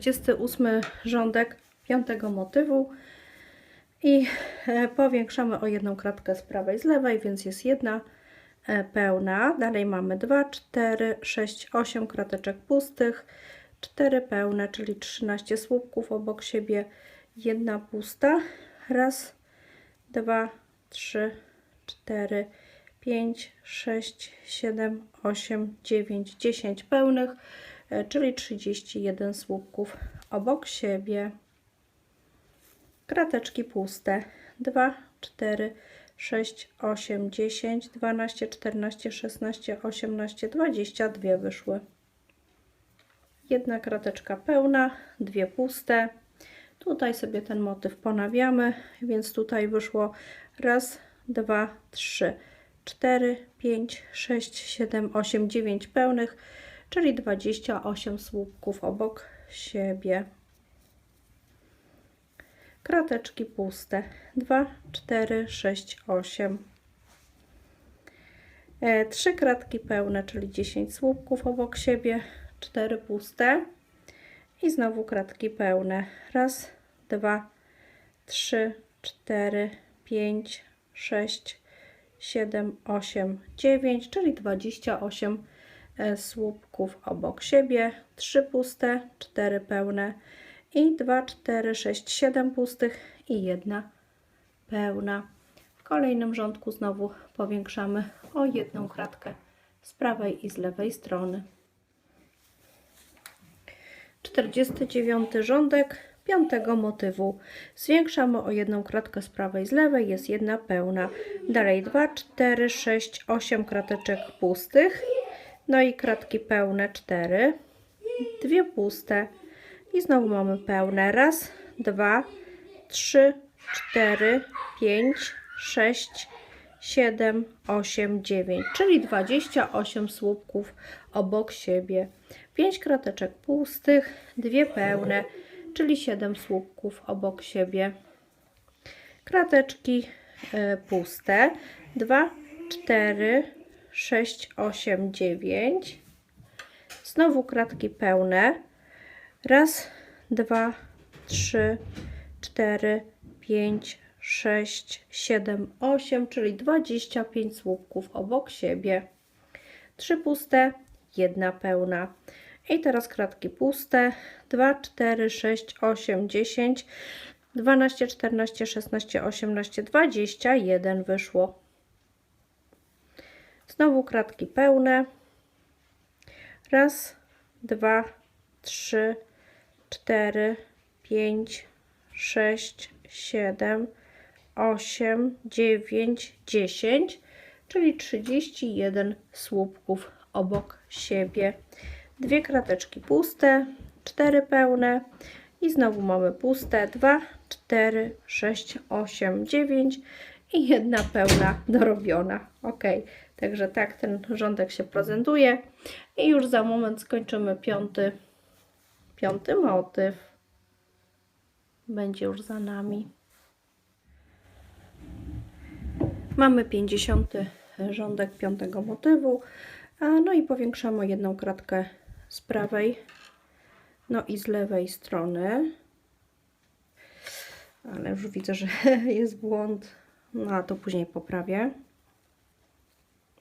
48 rządek piątego motywu i e, powiększamy o jedną kratkę z prawej z lewej, więc jest jedna e, pełna. Dalej mamy 2, 4, 6, 8 krateczek pustych, 4 pełne, czyli 13 słupków obok siebie, jedna pusta. Raz, dwa, trzy, cztery, pięć, sześć, siedem, osiem, dziewięć, dziesięć pełnych, czyli 31 słupków obok siebie. Krateczki puste. 2, 4, 6, 8, 10, 12, 14, 16, 18, 22 wyszły. Jedna krateczka pełna, dwie puste. Tutaj sobie ten motyw ponawiamy, więc tutaj wyszło raz, dwa, trzy, cztery, pięć, sześć, siedem, osiem, dziewięć pełnych, czyli 28 słupków obok siebie. Krateczki puste. 2, 4, 6, 8. E, Trzy kratki pełne, czyli 10 słupków obok siebie, 4 puste i znowu kratki pełne. Raz, dwa, trzy, cztery, pięć, sześć, siedem, osiem, dziewięć, czyli 28 e, słupków obok siebie, 3 puste, 4 pełne i 2, 4, 6, 7 pustych i jedna pełna. W kolejnym rządku znowu powiększamy o jedną kratkę z prawej i z lewej strony. 49 rządek piątego motywu. Zwiększamy o jedną kratkę z prawej z lewej, jest jedna pełna. Dalej 2, 4, 6, 8 krateczek pustych. No i kratki pełne 4, dwie puste. I znowu mamy pełne. Raz, dwa, trzy, cztery, pięć, sześć, siedem, osiem, dziewięć, czyli 28 słupków obok siebie. 5 krateczek pustych, dwie pełne, czyli 7 słupków obok siebie. Krateczki e, puste. 2, 4, 6, 8, 9. Znowu kratki pełne. Raz, dwa, trzy, cztery, pięć, sześć, siedem, osiem, czyli 25 słupków obok siebie. Trzy puste, jedna pełna. I teraz kratki puste. 2, 4, 6, 8, 10, 12, 14, 16, 18, 21 wyszło. Znowu kratki pełne. Raz, dwa, trzy, cztery, pięć, sześć, siedem, osiem, dziewięć, dziesięć, czyli 31 słupków obok siebie. Dwie krateczki puste, cztery pełne i znowu mamy puste. 2, 4, 6, 8, 9 i jedna pełna dorobiona. Ok, także tak ten rządek się prezentuje. I już za moment skończymy piąty, piąty motyw. Będzie już za nami. Mamy 50 rządek piątego motywu. No i powiększamy jedną kratkę z prawej, no i z lewej strony. Ale już widzę, że jest błąd. No a to później poprawię.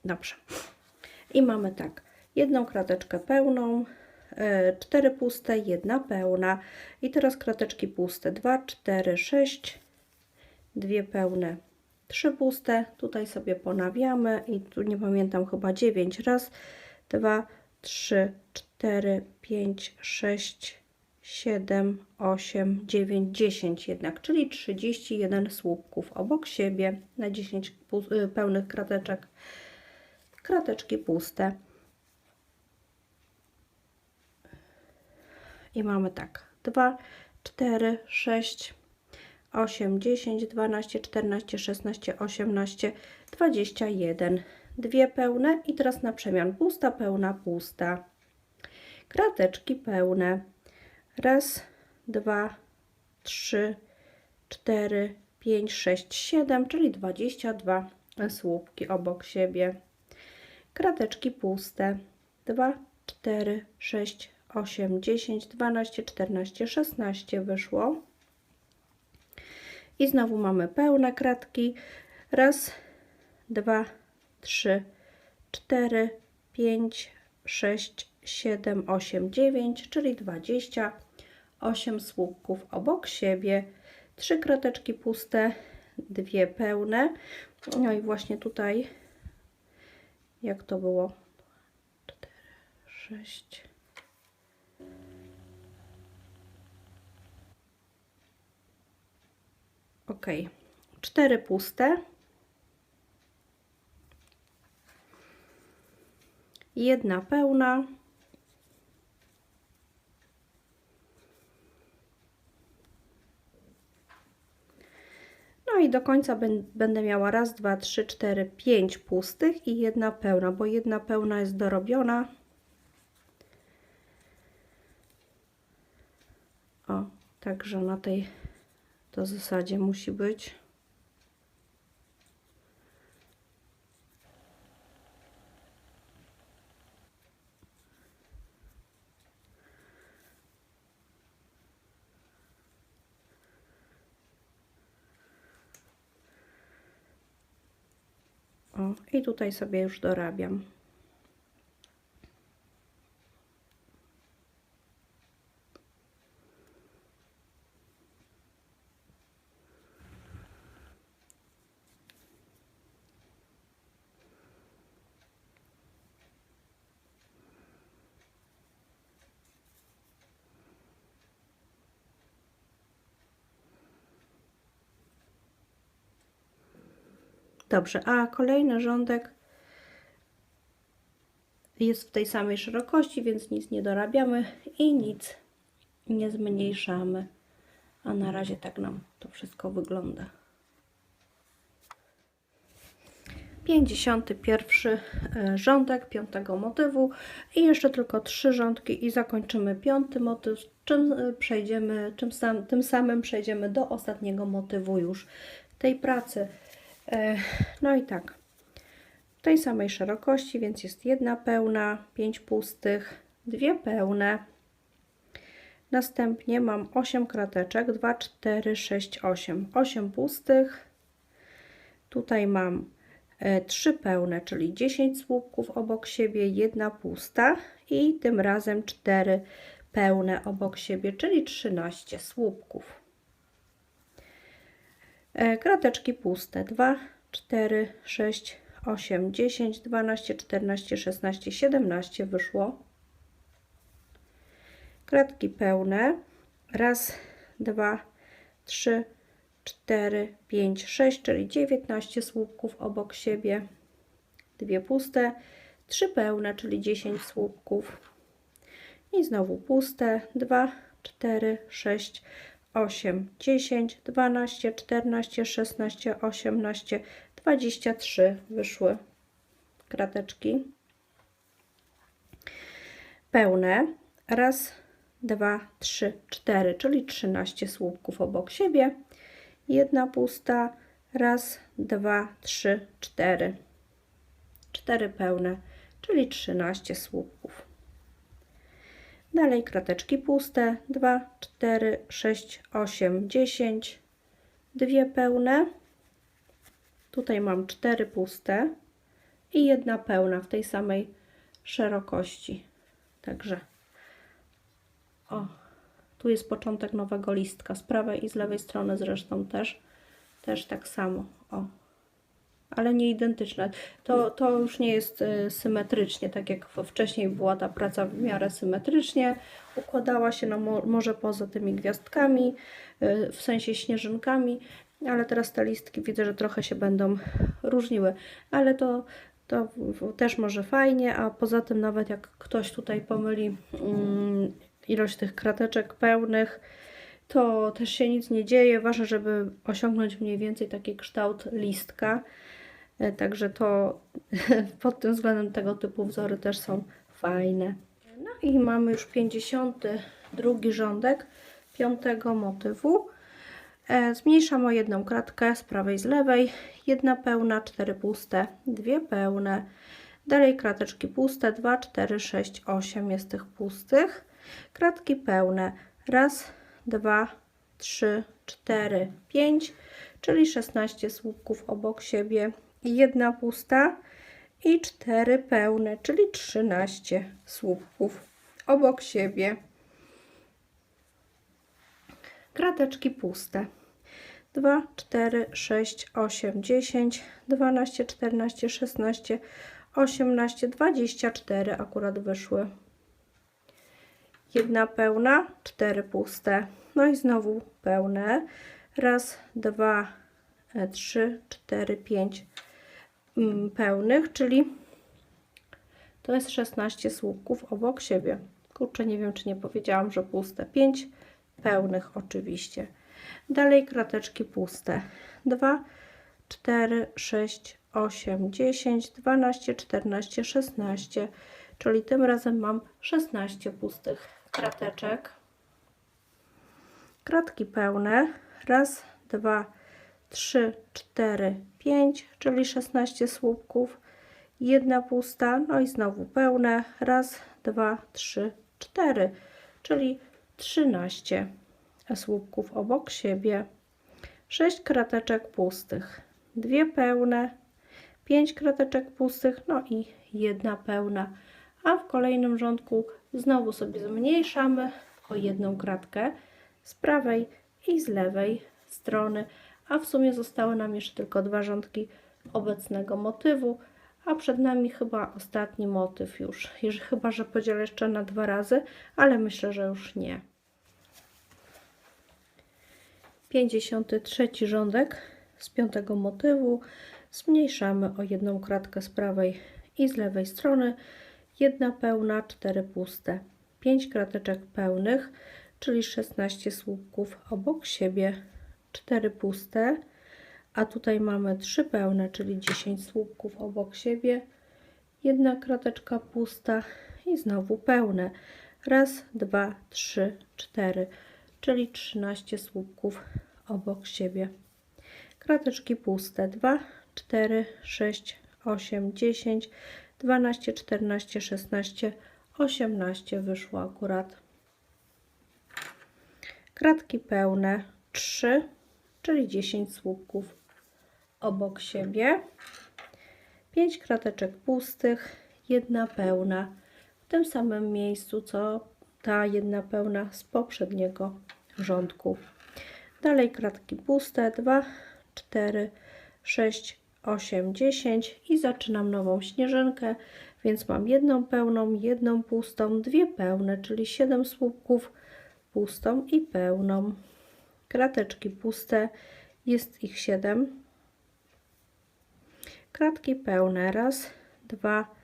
Dobrze. I mamy tak. Jedną krateczkę pełną, e, cztery puste, jedna pełna. I teraz krateczki puste. 2, 4, 6, dwie pełne, trzy puste. Tutaj sobie ponawiamy i tu nie pamiętam chyba 9. Raz, dwa, trzy, cztery, pięć, sześć, siedem, osiem, dziewięć, dziesięć jednak, czyli 31 słupków obok siebie na 10 pu- y, pełnych krateczek. Krateczki puste. I mamy tak. 2, 4, 6, 8, 10, 12, 14, 16, 18, 21. Dwie pełne i teraz na przemian pusta, pełna, pusta. Krateczki pełne. Raz, dwa, trzy, cztery, pięć, sześć, siedem, czyli 22 słupki obok siebie. Krateczki puste. 2, 4, 6, 8, 10, 12, 14, 16 wyszło. I znowu mamy pełne kratki. Raz, dwa, trzy, cztery, pięć, sześć, siedem, osiem, dziewięć, czyli 28 słupków obok siebie. Trzy krateczki puste, dwie pełne. No i właśnie tutaj, jak to było? 4, 6. Ok, cztery puste. Jedna pełna. No i do końca będę miała raz, dwa, trzy, cztery, pięć pustych i jedna pełna, bo jedna pełna jest dorobiona. O, także na tej to zasadzie musi być. O, i tutaj sobie już dorabiam. Dobrze, a kolejny rządek jest w tej samej szerokości, więc nic nie dorabiamy i nic nie zmniejszamy. A na razie tak nam to wszystko wygląda. 51 e, rządek piątego motywu i jeszcze tylko trzy rządki i zakończymy piąty motyw, czym e, przejdziemy, czym sam, tym samym przejdziemy do ostatniego motywu już tej pracy. E, No i tak, w tej samej szerokości, więc jest jedna pełna, pięć pustych, dwie pełne. Następnie mam 8 krateczek, 2, 4, 6, 8. 8 pustych. Tutaj mam 3 pełne, czyli 10 słupków obok siebie, jedna pusta i tym razem 4 pełne obok siebie, czyli 13 słupków. E, Krateczki puste 2, 4, 6, 8, 10, 12, 14, 16, 17 wyszło. Kratki pełne. Raz, dwa, trzy, cztery, pięć, sześć, czyli 19 słupków obok siebie. Dwie puste, trzy pełne, czyli 10 słupków. I znowu puste. 2, 4, 6, 8, 10, 12, 14, 16, 18, 23 wyszły krateczki. Pełne. Raz, dwa, trzy, cztery, czyli 13 słupków obok siebie. Jedna pusta. Raz, dwa, trzy, cztery. Cztery pełne, czyli 13 słupków. Dalej krateczki puste. 2, 4, 6, 8, 10. Dwie pełne. Tutaj mam cztery puste i jedna pełna w tej samej szerokości. Także o, tu jest początek nowego listka. Z prawej i z lewej strony zresztą też, też tak samo. O, ale nie identyczne. To, to już nie jest y, symetrycznie, tak jak wcześniej była ta praca w miarę symetrycznie. Układała się no, mo może poza tymi gwiazdkami, y, w sensie śnieżynkami, ale teraz te listki widzę, że trochę się będą różniły, ale to, to też może fajnie, a poza tym nawet jak ktoś tutaj pomyli mm, ilość tych krateczek pełnych, to też się nic nie dzieje. Ważne, żeby osiągnąć mniej więcej taki kształt listka. E, Także to pod tym względem tego typu wzory też są fajne. No i mamy już 52 rządek piątego motywu. E, Zmniejszam o jedną kratkę z prawej z lewej. Jedna pełna, cztery puste, dwie pełne. Dalej krateczki puste, 2, 4, 6, 8 jest tych pustych. Kratki pełne. Raz, dwa, trzy, cztery, pięć, czyli 16 słupków obok siebie. Jedna pusta i cztery pełne, czyli 13 słupków obok siebie. Krateczki puste. 2, 4, 6, 8, 10, 12, 14, 16, 18, 24 akurat wyszły. Jedna pełna, cztery puste. No i znowu pełne. Raz, dwa, e, trzy, cztery, pięć pełnych, czyli to jest 16 słupków obok siebie. Kurczę, nie wiem, czy nie powiedziałam, że puste. 5 pełnych oczywiście. Dalej krateczki puste. 2, 4, 6, 8, 10, 12, 14, 16. Czyli tym razem mam 16 pustych krateczek. Kratki pełne. Raz, dwa, trzy, cztery, pięć, czyli 16 słupków. Jedna pusta, no i znowu pełne. Raz, dwa, trzy, cztery, czyli 13 słupków obok siebie. 6 krateczek pustych. Dwie pełne, 5 krateczek pustych, no i jedna pełna. A w kolejnym rządku znowu sobie zmniejszamy o jedną kratkę z prawej i z lewej strony, a w sumie zostały nam jeszcze tylko dwa rządki obecnego motywu, a przed nami chyba ostatni motyw już, chyba, że podzielę jeszcze na dwa razy, ale myślę, że już nie. 53 rządek z piątego motywu. Zmniejszamy o jedną kratkę z prawej i z lewej strony, jedna pełna, cztery puste, 5 krateczek pełnych, czyli 16 słupków obok siebie, 4 puste, a tutaj mamy 3 pełne, czyli 10 słupków obok siebie, jedna krateczka pusta i znowu pełne. Raz, dwa, trzy, cztery, czyli 13 słupków obok siebie. Krateczki puste 2, 4, 6, 8, 10, 12, 14, 16, 18 wyszło akurat. Kratki pełne 3, czyli 10 słupków obok siebie. 5 krateczek pustych, jedna pełna w tym samym miejscu co ta jedna pełna z poprzedniego rządku. Dalej kratki puste 2, 4, 6, 8, 10 i zaczynam nową śnieżynkę, więc mam jedną pełną, jedną pustą, dwie pełne, czyli 7 słupków, pustą i pełną. Krateczki puste, jest ich 7. Kratki pełne, raz, dwa,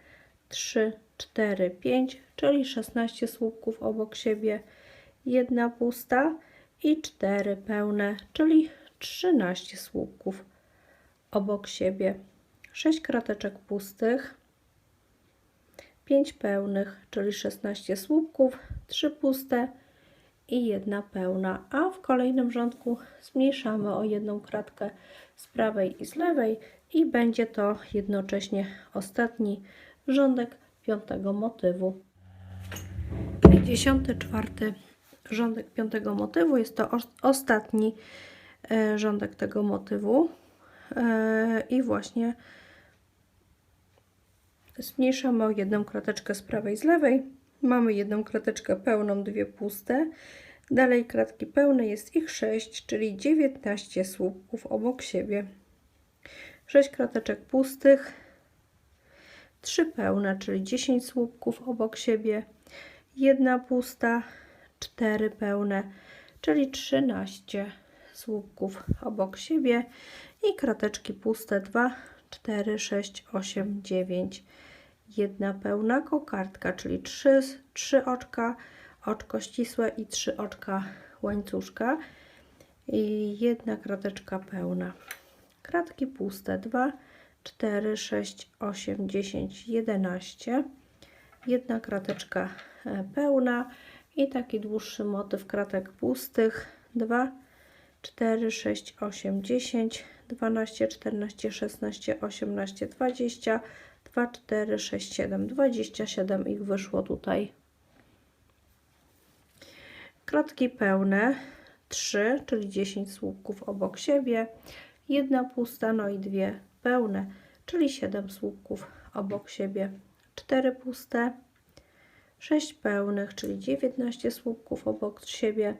trzy, cztery, pięć, czyli 16 słupków obok siebie, jedna pusta i cztery pełne, czyli 13 słupków obok siebie, 6 krateczek pustych, 5 pełnych, czyli 16 słupków, 3 puste i jedna pełna, a w kolejnym rządku zmniejszamy o jedną kratkę z prawej i z lewej i będzie to jednocześnie ostatni rządek piątego motywu. 54 rządek piątego motywu. Jest to ostatni e, rządek tego motywu. E, I właśnie zmniejszamy o jedną krateczkę z prawej i z lewej. Mamy jedną krateczkę pełną, dwie puste. Dalej kratki pełne jest ich 6, czyli 19 słupków obok siebie. 6 krateczek pustych, 3 pełne, czyli 10 słupków obok siebie, jedna pusta, 4 pełne, czyli 13 słupków obok siebie i krateczki puste 2, 4, 6, 8, 9. Jedna pełna kokardka, czyli 3, 3 oczka, oczko ścisłe i 3 oczka łańcuszka i jedna krateczka pełna. Kratki puste 2, 4, 6, 8, 10, 11. Jedna krateczka e, pełna i taki dłuższy motyw kratek pustych 2, 4, 6, 8, 10, 12, 14, 16, 18, 20, 2, 4, 6, 7, 27 ich wyszło tutaj. kratki pełne. 3, czyli 10 słupków obok siebie, jedna pusta, no i dwie pełne, czyli 7 słupków obok siebie, 4 puste, 6 pełnych, czyli 19 słupków obok siebie,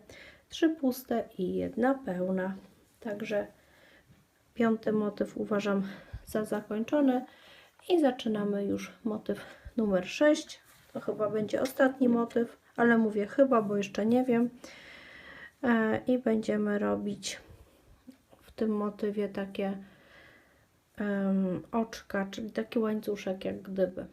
3 puste i jedna pełna. Także piąty motyw uważam za zakończony i zaczynamy już motyw numer 6. To chyba będzie ostatni motyw, ale mówię chyba, bo jeszcze nie wiem. E, I będziemy robić w tym motywie takie oczka, czyli taki łańcuszek jak gdyby.